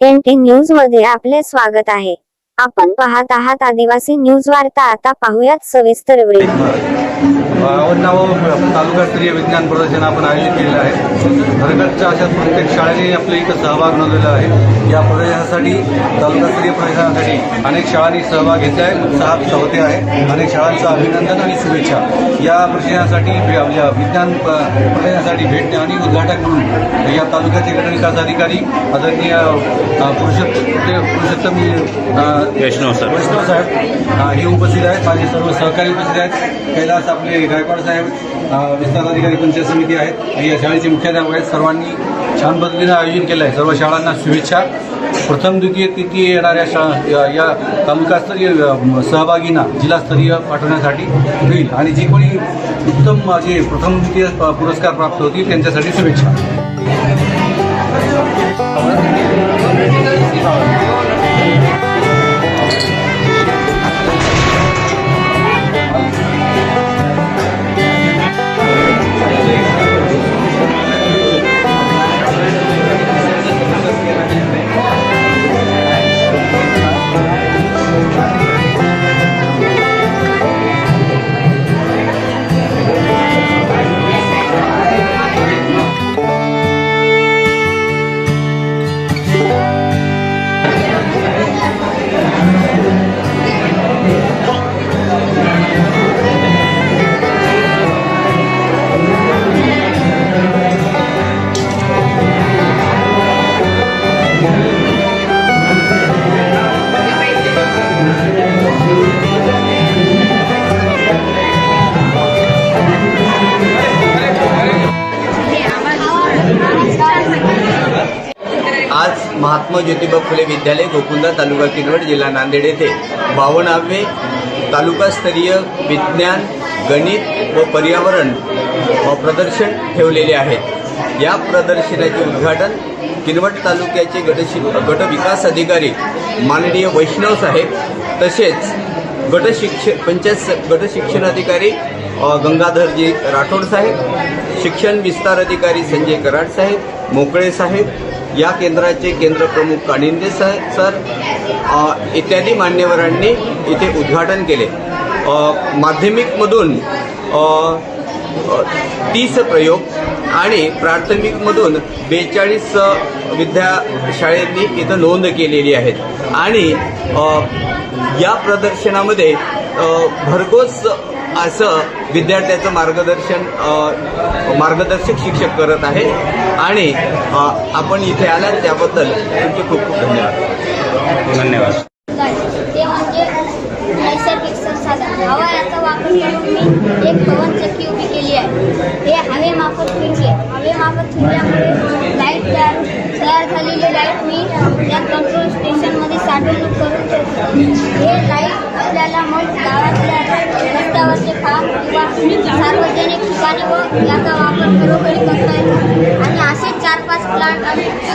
N t न्यूजमध्ये आपले स्वागत आहे. आपण पाहत आहात आदिवासी न्यूज वार्ता आता पाहूयात सविस्तर वृत्त नाव तालुकास्तरीय विज्ञान प्रदर्शन आपण आयोजित केलेलं आहे. धरगडच्या अशा प्रत्येक शाळेने आपल्या इथं सहभाग नोंदवलेला आहे. या प्रदर्शनासाठी तालुकास्तरीय प्रदर्शनासाठी अनेक शाळांनी सहभाग घेतला आहे. उत्साहात होते आहे. अनेक शाळांचं अभिनंदन आणि शुभेच्छा. या प्रदर्शनासाठी आपल्या विज्ञान प्रदर्शनासाठी भेट आणि उद्घाटक म्हणून या तालुक्याचे गट विकास अधिकारी आदरणीय पुरुषोत्तम वैष्णव साहेब हे उपस्थित आहेत. माझे सर्व सहकारी उपस्थित आहेत. कैलास आपले गायकवाड साहेब विस्तार अधिकारी पंचायत समिती आहेत या शाळेचे मुख्याध्यापक आहेत. सर्वांनी छान पद्धतीनं आयोजन केलं आहे. सर्व शाळांना शुभेच्छा. प्रथम द्वितीय तृतीय येणाऱ्या शाळा या- तालुकास्तरीय सहभागींना जिल्हास्तरीय पाठवण्यासाठी होईल. आणि जी कोणी उत्तम जे प्रथम द्वितीय पुरस्कार प्राप्त होतील त्यांच्यासाठी शुभेच्छा. महात्मा ज्योतिबा फुले विद्यालय गोकुंदा तालुका किनवट जिल्हा नांदेड येथे बावनावे तालुकास्तरीय विज्ञान गणित व पर्यावरण प्रदर्शन ठेवलेले आहेत. या प्रदर्शनाचे उद्घाटन किनवट तालुक्याचे गटशि गट विकास अधिकारी माननीय वैष्णव साहेब तसेच गटशिक्ष पंचायत स- अधिकारी गंगाधरजी राठोड साहेब शिक्षण विस्तार अधिकारी संजय कराड साहेब मोकळे साहेब या केंद्राचे केंद्र प्रमुख कानिंदे सर इत्यादी मान्यवरांनी इथे उद्घाटन केले. माध्यमिकमधून तीस प्रयोग आणि प्राथमिकमधून बेचाळीस विद्याशाळेंनी इथं नोंद केलेली आहेत. आणि या प्रदर्शनामध्ये भरघोस असं विद्यार्थ्याचं मार्गदर्शन मार्गदर्शक शिक्षक करत आहे आणि आपण इथे आलात त्याबद्दल तुमचे खूप खूप धन्यवाद. धन्यवाद. ते म्हणजे नैसर्गिक संसाधन. हवा याचा वापर करून मी एक पवन चक्की उभी केली आहे. हे हवेमार्फत फिरते हवेमार्फत फिरल्यामुळे सार्वजनिक ठिकाणी व याचा वापर घरोघरी करता येतो आणि असे चार पाच प्लांट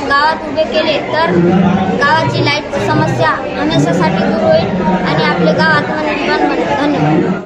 गावात उभे केले तर गावाची लाइट समस्या हमेशासाठी दूर होईल. आणि आपले गाव आत्मनिर्भर बनेल. धन्यवाद.